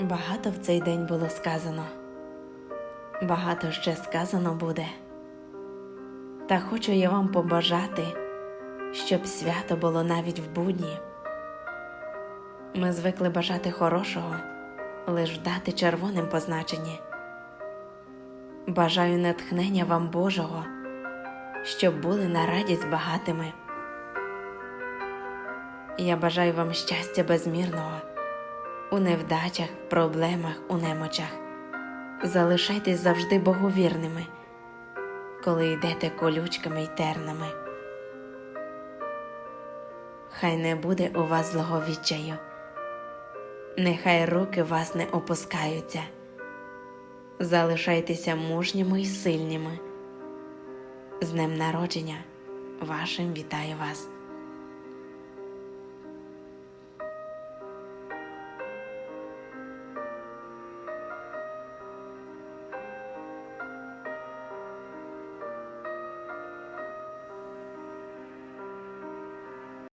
Багато в цей день було сказано, багато ще сказано буде. Та хочу я вам побажати, щоб свято було навіть в будні. Ми звикли бажати хорошого, лиш дати червоним позначенні. Бажаю натхнення вам Божого, щоб були на радість багатими. Я бажаю вам щастя безмірного у невдачах, проблемах, у немочах. Залишайтесь завжди боговірними, коли йдете колючками й тернами. Хай не буде у вас злого відчаю, нехай руки вас не опускаються. Залишайтеся мужніми й сильніми. З днем народження вашим вітаю вас.